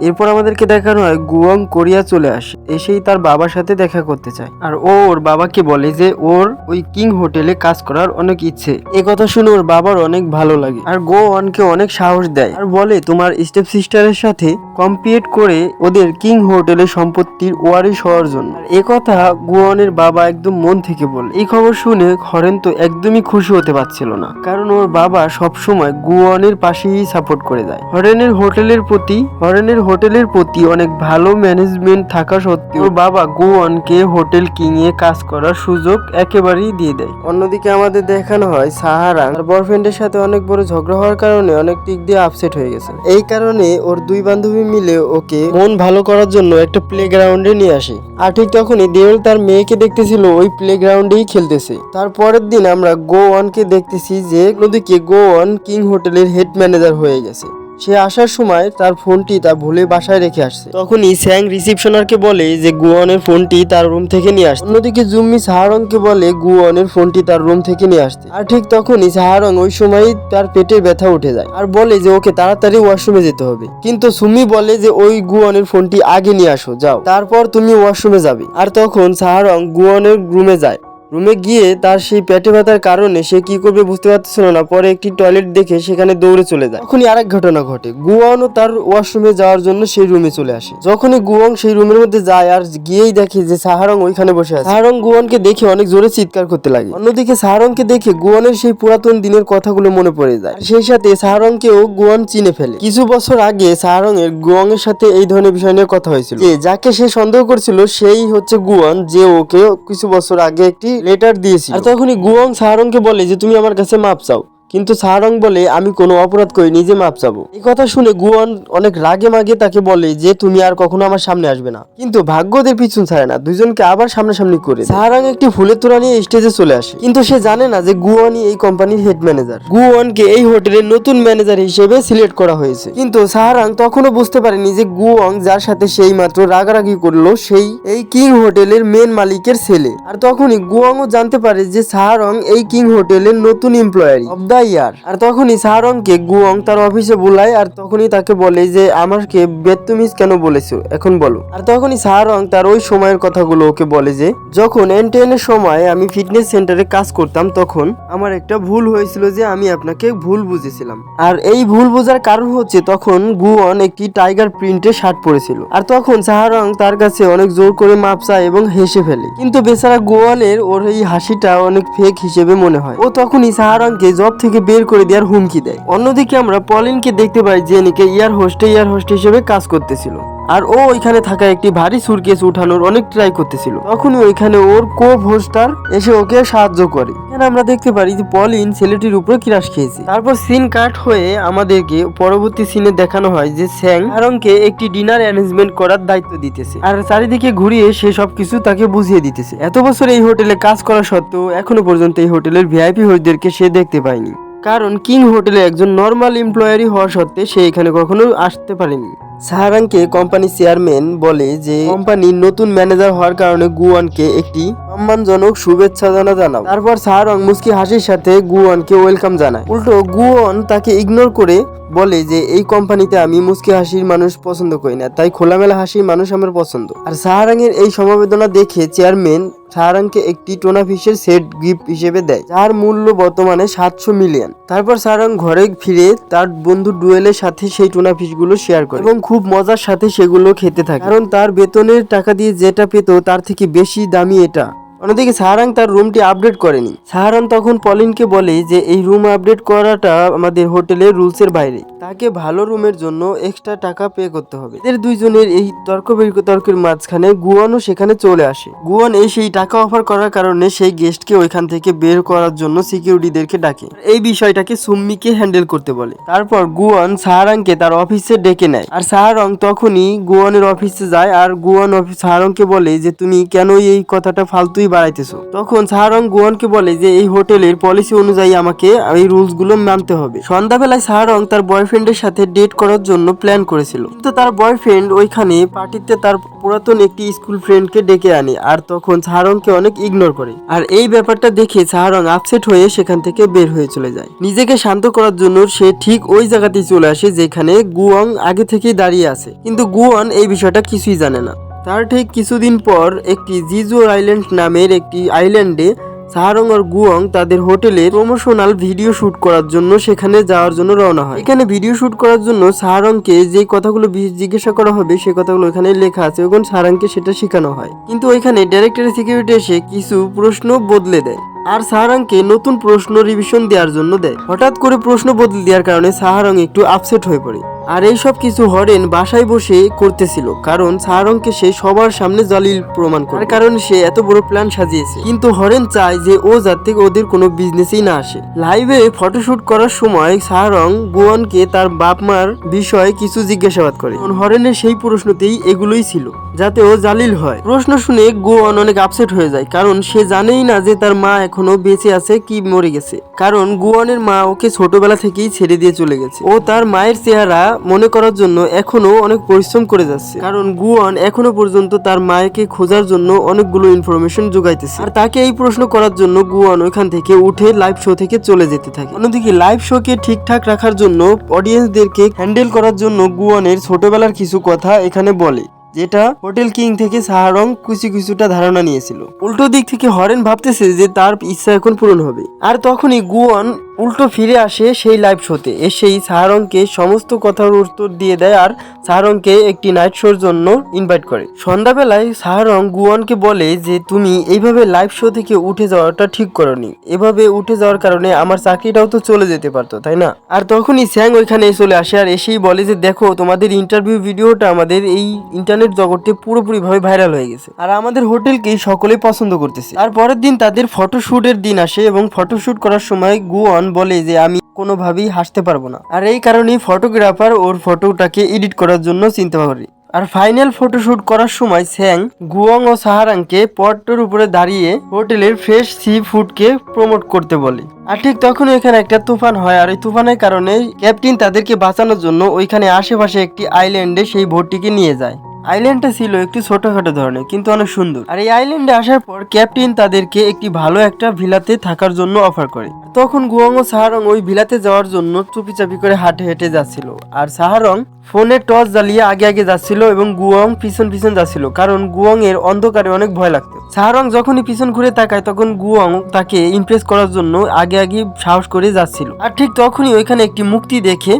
এরপর আমাদেরকে দেখানো হয় গুয়ং কোরিয়া চলে আসে। এসেই তার বাবার সাথে দেখা করতে চায়। আর ও ওর বাবাকে বলে যে ওর ওই কিং হোটেলে কাজ করার অনেক ইচ্ছে। এ কথা শুনে ওর বাবার অনেক ভালো লাগে। আর গো ওয়ানকে অনেক সাহস দেয়। আর বলে, তোমার স্টেপ সিস্টারের সাথে কম্পিট করে ওদের কিং হোটেলের সম্পত্তির ওয়ারিশ হওয়ার জন্য। এ কথা গুয়নের বাবা একদম মন থেকে বলে এই খবর শুনে হরেন তো একদমই খুশি হতে পারছিল না। কারণ ওর বাবা সবসময় গুয়নের পাশেই সাপোর্ট করে দেয়। হরেনের হোটেলের প্রতি হরেনের হোটেলের প্রতি অনেক ভালো ম্যানেজমেন্ট থাকা সত্ত্বেও ওর বাবা গুয়নকে হোটেল কিং এ কাজ করার সুযোগ একেবারেই দিয়ে দেয়। অন্যদিকে আমাদের দেখানো হয় সাহারা তার বয়ফ্রেন্ডের সাথে অনেক বড় ঝগড়া হওয়ার কারণে অনেক দিক দিয়ে আপসেট হয়ে গেছে। এই কারণে ওর দুই বান্ধবী মিলে ওকে মন ভালো করার জন্য একটা প্লে গ্রাউন্ডে নিয়ে আসে। আর ঠিক তখনই দেওল তার মেয়েকে দেখতেছিল, ওই প্লে গ্রাউন্ডেই খেলতেছে। তার পরের দিন আমরা গো ওয়ানকে দেখতেছি যে অন্যদিকে গো ওয়ান কিং হোটেলের হেড ম্যানেজার হয়ে গেছে। সে আসার সময় তার ফোনটি তার ভুলে বাসায় রেখে আসছে। তখনই স্যাং রিসিপশনারকে বলে যে গুয়নের ফোনটি তার রুম থেকে নিয়ে আসছে। অন্যদিকে জুম্মি সাহারংকে বলে গুয়নের ফোনটি তার রুম থেকে নিয়ে আসতে আর ঠিক তখনই সাহারং ওই সময়ই তার পেটের ব্যথা উঠে যায় আর বলে যে ওকে তাড়াতাড়ি ওয়াশরুমে যেতে হবে। কিন্তু সুমি বলে যে ওই গুয়নের ফোনটি আগে নিয়ে আসো, যাও। তারপর তুমি ওয়াশরুমে যাবে। আর তখন সাহারং গুয়নের রুমে যায়। রুমে গিয়ে তার সেই পেটে ব্যথার কারণে সে কি করবে বুঝতে পারতেছিল না পরে একটি টয়লেট দেখে সেখানে দৌড়ে চলে যায়। তখনই আরেক ঘটনা ঘটে। গুয়ানও তার ওয়াশরুমে যাওয়ার জন্য সেই রুমে চলে আসে। যখনই গুয়ং সেই রুমের মধ্যে যায় আর গিয়েই দেখে যে সাহারং ওইখানে বসে আছে। সাহারং গুয়ানকে দেখে অনেক জোরে চিৎকার করতে লাগে। অন্যদিকে সাহারংকে দেখে গুয়ানের সেই পুরাতন দিনের কথাগুলো মনে পড়ে যায়। সেই সাথে সাহারংকেও গুয়ান চিনে ফেলে। কিছু বছর আগে সাহারং এর গুয়ং এর সাথে এই ধরনের বিষয় নিয়ে কথা হয়েছিল। যে যাকে সে সন্দেহ করছিল, সেই হচ্ছে গুয়ান যে ওকে কিছু বছর আগে একটি লেটার দিয়েছি আর তখনই গুয়ং সাহারংকে বলে যে তুমি আমার কাছে মাপ চাও। কিন্তু সাহারং বলে, আমি কোনো অপরাধ করি, নিজে মাপ চাবো। এই কথা শুনে গুয়ন অনেক রাগে মাগে তাকে বলে যে, তুমি আর কখনো আমার সামনে আসবে না। কিন্তু ভাগ্যদের পিছন ছাড়ে না, দুজনকে আবার সামনাসামনি করে। সাহারাং একটি ফুলের তোরা নিয়ে স্টেজে চলে আসে, কিন্তু সে জানে না যে গুয়নই এই কোম্পানির হেড ম্যানেজার। গুয়নকে এই হোটেলের নতুন ম্যানেজার হিসেবে সিলেক্ট করা হয়েছে। কিন্তু সাহারাং তখনও বুঝতে পারেনি যে গুয়ং যার সাথে সেই মাত্র রাগারাগি করল, সেই এই কিং হোটেলের মেন মালিকের ছেলে। আর তখনই গুয়ংও জানতে পারে যে সাহারং এই কিং হোটেলের নতুন এমপ্লয়ারি অব দ্য ইয়ার আর। তখনই সাহারংকে গুয়ং তার অফিসে বোলায় আর তখনই তাকে বলে যে আমাকে বেতুমিজ কেন বলেছ? এখন বলো। আর তখনই সাহারং তার ওই সময়ের কথাগুলো ওকে বলে যে, যখন এন এর সময় আমি ফিটনেস সেন্টারে কাজ করতাম, তখন আমার একটা ভুল হয়েছিল যে, আমি আপনাকে ভুল বুঝেছিলাম। আর এই ভুল বোঝার কারণ হচ্ছে তখন গুয়ন একটি টাইগার প্রিন্টের শার্ট পরেছিল। আর তখন সাহারং তার কাছে অনেক জোর করে মাপ চায় এবং হেসে ফেলে। কিন্তু বেচারা গোয়ানের ওর এই হাসিটা অনেক ফেক হিসেবে মনে হয়। ও তখনই সাহারংকে জব থেকে বের করে দেওয়ার হুমকি দেয়। অন্যদিকে আমরা পলিনকে দেখতে পাই যে নিকে ইয়ার হোস্টে ইয়ার হোস্ট হিসেবে কাজ করতেছিল। আর ও ওইখানে থাকা একটি ভারী সুরকেস উঠানোর অনেক ট্রাই করতেছিল। তখনই ওইখানে ওর কোপ হোস্টার এসে ওকে সাহায্য করে। এখানে আমরা দেখতে পারি যে পলিন ছেলেটির উপরে কিরাস খেয়েছে। তারপর সিন কাট হয়ে আমাদেরকে পরবর্তী সিনে দেখানো হয় যে স্যাং আরংকে একটি ডিনার অ্যারেঞ্জমেন্ট করার দায়িত্ব দিতেছে। আর চারিদিকে ঘুরিয়ে সে সবকিছু তাকে বুঝিয়ে দিতেছে। এত বছর এই হোটেলে কাজ করা সত্ত্বেও এখনও পর্যন্ত এই হোটেলের ভিআইপি হোস্টদেরকে সে দেখতে পায়নি। কারণ কিং হোটেলে একজন নর্মাল এমপ্লয়ারি হওয়া সত্ত্বে সে এখানে কখনো আসতে পারেনি। সাহারাংকে কোম্পানি চেয়ারম্যান বলে যে, কোম্পানির নতুন ম্যানেজার হওয়ার কারণে গুয়ানকে একটি সম্মানজনক শুভেচ্ছা জানা জানাও। তারপর সাহারং মুস্কি হাসির সাথে গুয়ানকে ওয়েলকাম জানায়। উল্টো গুয়ন তাকে ইগনোর করে বলে যে, এই কোম্পানিতে আমি মুস্কি হাসির মানুষ পছন্দ করি না, তাই খোলামেলা হাসির মানুষ আমার পছন্দ। আর সাহারাংয়ের এই সমবেদনা দেখে চেয়ারম্যান সাহারাংকে একটি টোনা ফিশের সেট গিফট হিসেবে দেয়, যার মূল্য বর্তমানে সাতশো মিলিয়ন। তারপর সাহারান ঘরে ফিরে তার বন্ধু ডুয়েলের সাথে সেই টোনা ফিশগুলো শেয়ার করে এবং খুব মজার সাথে সেগুলো খেতে থাকে। কারণ তার বেতনের টাকা দিয়ে যেটা পেত তার থেকে বেশি দামি এটা। অন্যদিকে সাহারাং তার রুমটি আপডেট করেনি। সাহারাং তখন পলিনকে বলে যে, এই রুম আপডেট করাটা আমাদের হোটেলের রুলসের বাইরে। তাকে ভালো রুমের জন্য এক্সট্রা টাকা পে করতে হবে। এদের দুইজনের এই তর্ক বিতর্কের মাঝখানে গুয়ানও সেখানে চলে আসে। গুয়ান এই সেই টাকা অফার করার কারণে সেই গেস্টকে ওইখান থেকে বের করার জন্য সিকিউরিটিদেরকে ডাকে। এই বিষয়টাকে সুম্মিকে হ্যান্ডেল করতে বলে। তারপর গুয়ান সাহারাংকে তার অফিসে ডেকে নেয়। আর সাহারং তখনই গুয়ানের অফিসে যায়। আর গুয়ান সাহারংকে বলে যে, তুমি কেন এই কথাটা ফালতুই বাড়াইতেছো। তখন সাহারং গুয়ানকে বলে যে, এই হোটেলের পলিসি অনুযায়ী আমাকে এই রুলসগুলো মানতে হবে। সন্ধ্যাবেলায় সাহারং তার বয়ফ্রেন্ডের সাথে ডেট করার জন্য প্ল্যান করেছিল। কিন্তু তার বয়ফ্রেন্ড ওইখানে পার্টিতে তার পুরাতন একটি স্কুল ফ্রেন্ডকে ডেকে আনে আর তখন সাহারংকে অনেক ইগনোর করে। আর এই ব্যাপারটা দেখে সাহারং আপসেট হয়ে সেখান থেকে বের হয়ে চলে যায়। নিজেকে শান্ত করার জন্য সে ঠিক ওই জায়গাতেই চলে আসে যেখানে গুয়ং আগে থেকেই দাঁড়িয়ে আছে। কিন্তু গুয়ন এই বিষয়টা কিছুই জানে না। তার ঠিক কিছুদিন পর একটি জিজু আইল্যান্ড নামের একটি আইল্যান্ডে সাহারং আর গুয়ং তাদের হোটেলে প্রমোশনাল ভিডিও শুট করার জন্য সেখানে যাওয়ার জন্য রওনা হয়। এখানে ভিডিও শুট করার জন্য সাহারংকে যে কথাগুলো জিজ্ঞাসা করা হবে, সে কথাগুলো এখানে লেখা আছে। এবং সাহারাংকে সেটা শেখানো হয়। কিন্তু ওইখানে ডাইরেক্টর সিকিউরিটি এসে কিছু প্রশ্ন বদলে দেয় আর সাহারাংকে নতুন প্রশ্ন রিভিশন দেওয়ার জন্য দেয়। হঠাৎ করে প্রশ্ন বদলে দেওয়ার কারণে সাহারং একটু আপসেট হয়ে পড়ে। আর এই সব কিছু হরেন বাসায় বসে করতেছিল, কারণ সাহারংকে সে সবার সামনে জালিল প্রমাণ করে কারণ সে এত বড় প্ল্যান সাজিয়েছে। কিন্তু হরেন চায় যে ও যাতে ওদের কোনো বিজনেসেই না আসে। লাইভে ফটোশুট করার সময় সাহারং গোয়ানকে তার বাপ মার বিষয়ে কিছু জিজ্ঞাসাবাদ করে। হরেনের সেই প্রশ্নতেই এগুলোই ছিল, যাতে ও জালিল হয়। প্রশ্ন শুনে গোয়ান অনেক আপসেট হয়ে যায়, কারণ সে জানেই না যে তার মা এখনও বেঁচে আছে কি মরে গেছে। কারণ গুয়ানের মা ওকে ছোটবেলা থেকেই ছেড়ে দিয়ে চলে গেছে। ও তার মায়ের চেহারা মনে করার জন্য এখনও অনেক পরিশ্রম করে যাচ্ছে। কারণ গুয়ান এখনও পর্যন্ত তার মায়েকে খোঁজার জন্য অনেকগুলো ইনফরমেশন যোগাইতেছে আর তাকে এই প্রশ্ন করার জন্য গুয়ান ওইখান থেকে উঠে লাইভ শো থেকে চলে যেতে থাকে। অন্যদিকে লাইভ শোকে ঠিকঠাক রাখার জন্য অডিয়েন্সদেরকে হ্যান্ডেল করার জন্য গুয়ানের ছোটবেলার কিছু কথা এখানে বলে, যেটা হোটেল কিং থেকে সাহারং কিছু কিছুটা ধারণা নিয়েছিল। উল্টো দিক থেকে হরেন ভাবতেছে যে তার ইচ্ছা এখন পূরণ হবে। আর তখনই গুয়ন উল্টো ফিরে আসে সেই লাইভ শোতে এসেই সাহারংকে সমস্ত কথার উত্তর দিয়ে দেয় আর সাহারংকে একটি নাইট শোর জন্য ইনভাইট করে। সন্ধ্যাবেলায় সাহারং গুয়ানকে বলে যে, তুমি এইভাবে লাইভ শো থেকে উঠে যাওয়াটা ঠিক করনি। এভাবে উঠে যাওয়ার কারণে আমার চাকরিটাও তো চলে যেতে পারতো, তাই না? আর তখনই স্যাং ওইখানে চলে আসে আর এসেই বলে যে, দেখো, তোমাদের ইন্টারভিউ ভিডিওটা আমাদের এই ইন্টারনেট জগতে পুরোপুরি ভাবে ভাইরাল হয়ে গেছে। আর আমাদের হোটেলকে সকলেই পছন্দ করতেছে। আর পরের দিন তাদের ফটোশুটের দিন আসে এবং ফটোশুট করার সময় গুয়ন বলে যে আমি কোনোভাবেই হাসতে পারব না। আর এই কারণেই ফটোগ্রাফার ওর ফটোটাকে এডিট করার জন্য চিন্তা করে। আর ফাইনাল ফটোশুট করার সময় স্যাং গুয়ং ও সাহারাংকে পট্টর উপরে দাঁড়িয়ে হোটেলের ফ্রেশ সি ফুডকে প্রমোট করতে বলে। আর ঠিক তখন এখানে একটা তুফান হয় আর এই তুফানের কারণে ক্যাপ্টেন তাদেরকে বাঁচানোর জন্য ওইখানে আশেপাশে একটি আইল্যান্ডে সেই ভোটটিকে নিয়ে যায়। আইল্যান্ডটা ছিল একটু ছোটখাটো ধরনের, কিন্তু অনেক সুন্দর। আর এই আইল্যান্ডে আসার পর ক্যাপ্টেন তাদেরকে একটি ভালো একটা ভিলাতে থাকার জন্য অফার করে। তখন গুয়াং ও সাহারং ওই ভিলাতে যাওয়ার জন্য চুপিচাপি করে হাঁটে হেঁটে যাচ্ছিল। আর সাহারং ফোনে টর্চ জ্বালিয়ে আগে আগে যাচ্ছিল এবং গুয়াং পিছন পিছন যাচ্ছিল, কারণ গুয়ং এর অন্ধকারে অনেক ভয় লাগতো। সাহারং যখনই পিছন ঘুরে তাকায়, তখন গুয়াং তাকে ইমপ্রেস করার জন্য আগে আগে সাহস করে যাচ্ছিল। আর ঠিক তখনই ওইখানে একটি মুক্তি দেখে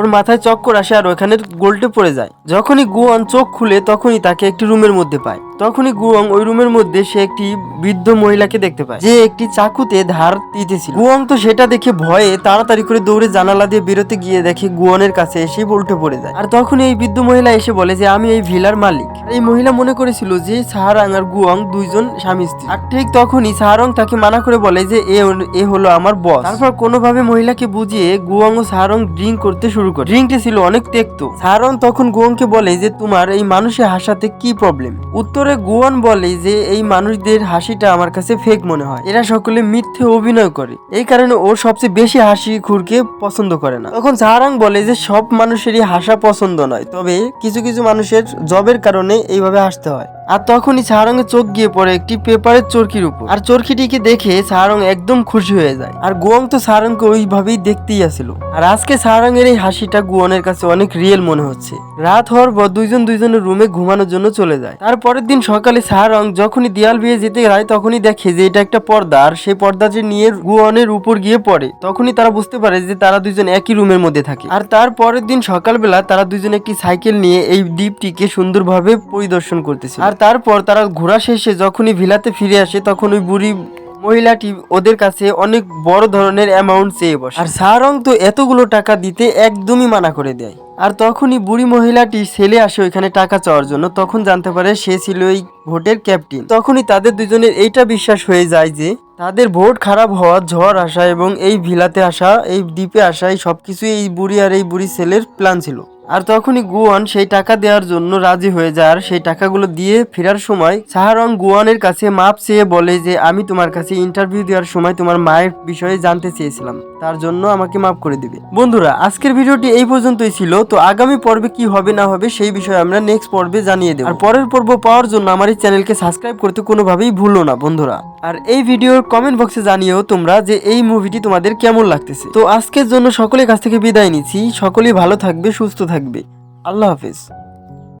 ওর মাথায় চক্কর আসে আর ওখানে গোলটে পড়ে যায়। যখনই গুয়ান চোখ খুলে, তখনই তাকে একটি রুমের মধ্যে পায়। তখনই গুয়ং ওই রুমের মধ্যে সে একটি বৃদ্ধ মহিলাকে দেখতে পায়। যে একটি চাকুতে ধার দিতেছিল। গুয়ং তো সেটা দেখে ভয়ে তাড়াতাড়ি করে দৌড়ে জানালা দিয়ে বেরোতে গিয়ে দেখে গুয়নের কাছে এসে উল্টে পড়ে যায়। আর তখনই এই বৃদ্ধ মহিলা এসে বলে যে, আমি এই ভিলার মালিক। এই মহিলা মনে করেছিল যে সাহারাং আর গুয়ং দুইজন স্বামী স্ত্রী। আর ঠিক তখনই সাহারং তাকে মানা করে বলে যে, এ এ হলো আমার বস। তারপর কোনোভাবে মহিলাকে বুঝিয়ে গুয়ং ও সাহারং ড্রিঙ্ক করতে শুরু করে। ড্রিঙ্কটি ছিল অনেক তেক্ত। সাহারং তখন গুয়ংকে বলে যে, তোমার এই মানুষের হাসাতে কি প্রবলেম? উত্তরে গুয়ান বলে যে এই মানুষদের হাসিটা আমার কাছে ফেক মনে হয়। এরা সকলে মিথ্যে অভিনয় করে। এই কারণে ও সবচেয়ে বেশি হাসি খুরকে পছন্দ করে না। তখন সাহারাং বলে যে, সব মানুষেরই হাসা পছন্দ নয়, তবে কিছু কিছু মানুষের জবের কারণে এইভাবে হাসতে হয়। আর তখনই সাহারঙের চোখ গিয়ে পড়ে একটি পেপারের চরকির উপর। আর চরকিটিকে দেখে সাহারং একদম খুশি হয়ে যায়। আর গোয়ং তো সাহারংকে ওইভাবেই দেখতেই আসছিল আর আজকে সাহারঙের এই হাসিটা গুয়নের কাছে অনেক রিয়েল মনে হচ্ছে। রাত হওয়ার পর দুইজন দুইজনের রুমে ঘুমানোর জন্য চলে যায়। তারপরের দিন সকালে সাহারং যখনই দেয়াল বিয়ে যেতে যায়, তখনই দেখে যে এটা একটা পর্দা। আর সেই পর্দা যে নিয়ে গুয়নের উপর গিয়ে পড়ে, তখনই তারা বুঝতে পারে যে তারা দুইজন একই রুমের মধ্যে থাকে। আর তারপরের দিন সকালবেলা তারা দুইজন একটি সাইকেল নিয়ে এই দ্বীপটিকে সুন্দরভাবে পরিদর্শন করতেছে আর তারপর তারা ঘোরা শেষে যখনই ভিলাতে ফিরে আসে, তখন ওই বুড়ি মহিলাটি ওদের কাছে অনেক বড় ধরনের অ্যামাউন্ট চেয়ে বসে। আর সারং তো এতগুলো টাকা দিতে একদমই মানা করে দেয়। আর তখনই বুড়ি মহিলাটি ছেলে আসে ওইখানে টাকা চাওয়ার জন্য। তখন জানতে পারে সে ছিল এই ভোটের ক্যাপ্টেন তখনই তাদের দুজনের এইটা বিশ্বাস হয়ে যায় যে, তাদের ভোট খারাপ হওয়া, ঝড় আসা এবং এই ভিলাতে আসা, এই দ্বীপে আসা, এই সবকিছুই এই বুড়ি আর এই বুড়ি ছেলের প্ল্যান ছিল। আর তখনই গুয়ান সেই টাকা দেওয়ার জন্য রাজি হয়ে যায়, আর সেই টাকাগুলো দিয়ে ফেরার সময় সাহারং গুয়ানের কাছে মাপ চেয়ে বলে যে, আমি তোমার কাছে ইন্টারভিউ দেওয়ার সময় তোমার মায়ের বিষয়ে জানতে চেয়েছিলাম। তার জন্য আমাকে মাফ করে দিবে। বন্ধুরা, আজকের ভিডিওটি এই পর্যন্তই ছিল। তো আগামী পর্বে কি হবে, না হবে সেই বিষয়ে আমরা নেক্সট পর্বে জানিয়ে দেব। আর পরের পর্ব পাওয়ার জন্য আমার এই চ্যানেলকে সাবস্ক্রাইব করতে কোনোভাবেই ভুলো না, বন্ধুরা। আর এই ভিডিওর কমেন্ট বক্সে জানিও তোমরা যে, এই মুভিটি তোমাদের কেমন লাগতেছে। তো আজকের জন্য সকলের কাছ থেকে বিদায় নিচ্ছি। সকলেই ভালো থাকবে, সুস্থ থাকবে আল্লাহ হাফেজ